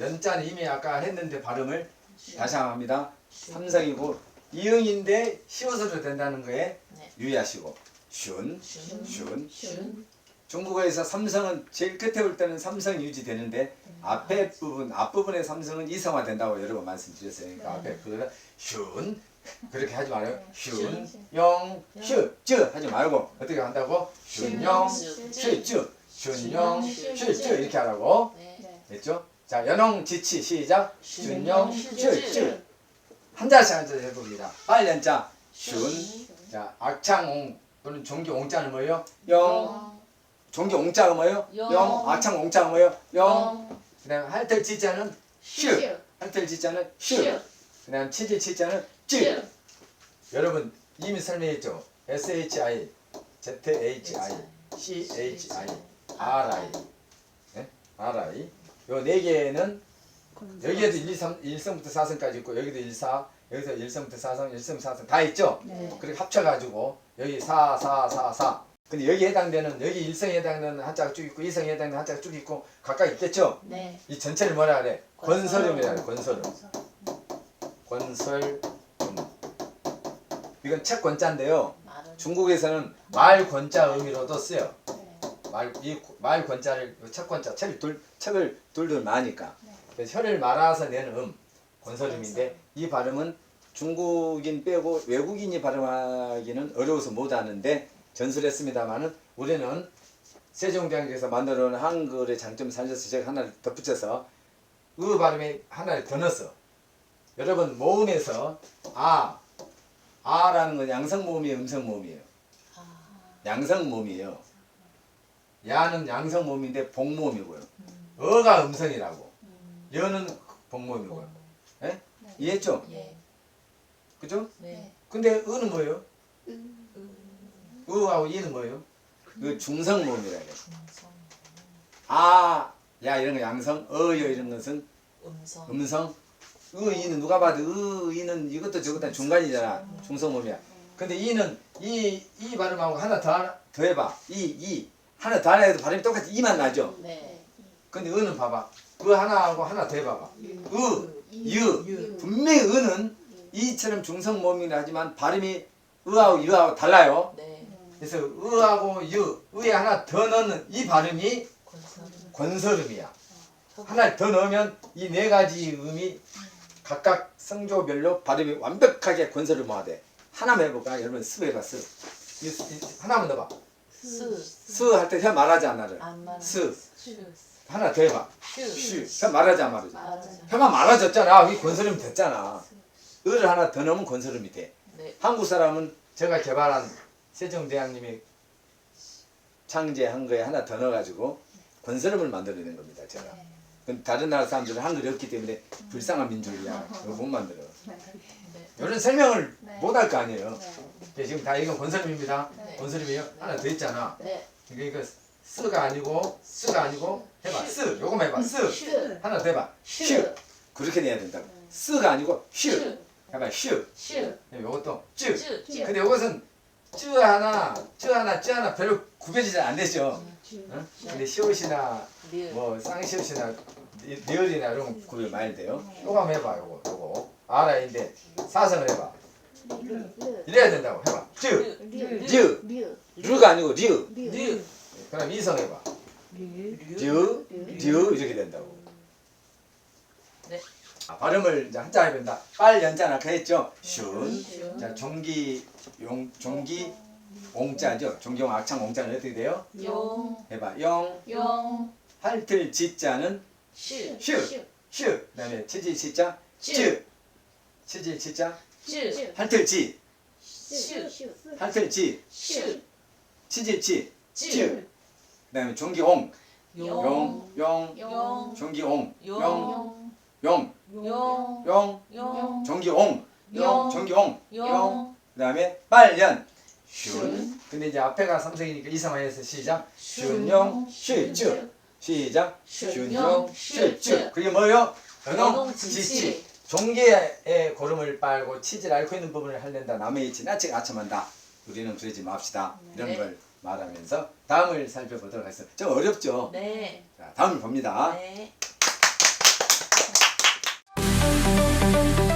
연자는 이미 아까 했는데 발음을 다시 한번 합니다. 삼성이고 이응인데 씌워서도 된다는 거에 네. 유의하시고 슌, 슌. 슌. 슌. 중국어에서 삼성은 제일 끝에 올 때는 삼성 유지되는데 앞에 부분 앞부분의 삼성은 이성화 된다고 여러 번 말씀드렸어요. 그러니까 앞에 부분은 슌 그렇게 하지 말아요. 슌, 영, 슈, 쯔 하지 말고 어떻게 한다고? 슌, 영, 슈, 쯔, 슌, 영, 슈, 쯔 이렇게 하라고 네. 됐죠? 자 연홍 지치 시작 슌, 영, 슈, 쯔 슌. 한 자씩 한 자씩 해봅니다. 빨연자 슌, 자 악창 또는 종기 옹자는 뭐예요? 영, 종기 옹자가 뭐예요? 영. 영, 악창 옹자가 뭐예요? 영. 영. 그다음 할텔 지자는 슈, 할텔 지자는 슈. 그다음 치질 치자는 쯔. 여러분 이미 설명했죠? S H I, Z H I, C H I, R I, 네? R I. 요 네 개는 여기에도 1, 2, 3, 1성부터 4성까지 있고 여기도 1, 4, 여기서 1성부터 4성, 1성, 4성 다 있죠? 네. 그렇게 합쳐가지고 여기 4, 4, 4, 4. 근데 여기 해당되는 여기 1성에 해당되는 한자가 쭉 있고 2성에 해당되는 한자가 쭉 있고 각각 있겠죠? 네. 이 전체를 뭐라 그래? 권설음이라 그래. 권설음. 권설음. 이건 책 권자인데요. 중국에서는 말 권자 의미로도 쓰여. 네. 말이말 권자를 책 권자 책을 둘 책을 둘둘 마니까. 네. 그래서 혀를 말아서 내는 음 권설음인데 이 발음은 중국인 빼고 외국인이 발음하기는 어려워서 못 하는데 전술했습니다만은 우리는 세종대왕께서 만들어 놓은 한글의 장점을 살려서 제가 하나를 덧붙여서 의 발음에 하나를 더 넣었어. 여러분 모음에서 아 아라는 건 양성 모음이에요, 음성 모음이에요. 아. 양성 모음이에요. 야는 양성 모음인데 복 모음이고요. 음. 어가 음성이라고. 음. 여는 복 모음이고요. 예? 이해했죠? 예. 그죠? 네. 근데 의는 뭐예요? 음. 의하고 이는 뭐예요? 그 중성 모음이라 그래. 아, 야 이런 거 양성, 어여 이런 것은 음성. 음성. 의, 이는 누가 봐도 의, 이는 이것도 저것도 중간이잖아. 중성 모음이야. 근데 이는 이, 이 발음하고 하나 더, 하나 더 해봐. 이, 이. 하나 더 하나 해도 발음이 똑같이 이만 나죠? 네. 근데 의는 봐봐. 그 하나하고 하나 더 해봐봐. 의, 유. 유. 분명히 의는 이처럼 중성 모음이라 하지만 발음이 의하고 유하고 달라요. 네. 그래서 의하고 유, 의에 하나 더 넣는 이 발음이 권설음. 권설음이야. 하나를 더 넣으면 이 네 가지 음이 각각 성조별로 발음이 완벽하게 권설음화 돼. 하나만 해볼까? 여러분 스 해봐 스. 이, 이, 하나만 넣어봐. 스. 스할때 혀 말하지. 안 말은. 스. 슈. 하나 더 해봐. 슈. 슈. 혀 말하지 안 말하지. 맞아. 혀만 말아졌잖아. 이 권설음이 됐잖아. 을을 하나 더 넣으면 권설음이 돼. 네. 한국 사람은 제가 개발한 세종대왕님이 창제한 거에 하나 더 넣어가지고 권설음을 만들어낸 겁니다. 제가. 근데 다른 나라 사람들은 한글이 없기 때문에 불쌍한 민족이야. 이거 못 만들어. 네. 이런 설명을 네. 못할 거 아니에요. 예, 지금 다 이건 권설음입니다. 네. 권설음이에요. 하나 더 있잖아. 네. 그러니까 쓰가 아니고 쓰가 아니고 해봐. 쓰. 요거만 해봐. 쓰. 슈. 하나 더 해봐. 슈. 슈. 그렇게 내야 된다고. 쓰가 아니고 슈. 슈. 해봐. 슈. 슈. 요것도 쯔. 근데 이것은 쯔 하나, 쯔 하나, 쯔 하나 별로 구별이 잘 안 되죠. 응? 근데 시옷이나. 뭐 쌍시옷이나 리- 리얼이나 이런 거 구별 많이 돼요. 요거 한번 해봐. 요거 요거 아라인데 사성을 해봐. 이래야 된다고 해봐. 쯔, 류, 류가 아니고 류. 류. 그럼 이성 해봐. 류. 류, 류 이렇게 된다고. 네. 아, 발음을 이제 한자 해본다. 빨 연자는 아까 했죠. 슌. 슌. 자 종기 용 종기 옹자죠. 종기용 악창 옹자는 어떻게 돼요? 용. 해봐. 영 용. 할틀 지자는 슈. 슈. 슈. 그다음에 치질 치자 쭈. 쯔. 치질 치자 쭈. 할틀 지. 슈. 할틀 지. 슈. 치질 치. 쭈. 그다음에 종기 옹. 용. 용. 용. 용. 종기 옹. 용. 용. 용. 용. 용. 용. 종기 옹. 용. 종기 옹. 용. 그다음에 빨연. 슌. 근데 이제 앞에가 삼성이니까 이상화해서 시작. 슌용 쉴쭉. 시작. 슌용 쉴쭉. 그게 뭐예요? 연홍 지치. 종개에 고름을 빨고 치즈를 앓고 있는 부분을 할랜다. 남의 지나치게 아첨한다. 우리는 그러지 맙시다. 이런 네. 걸 말하면서 다음을 살펴보도록 하겠습니다. 좀 어렵죠? 네. 자, 다음을 봅니다. 네. Thank you.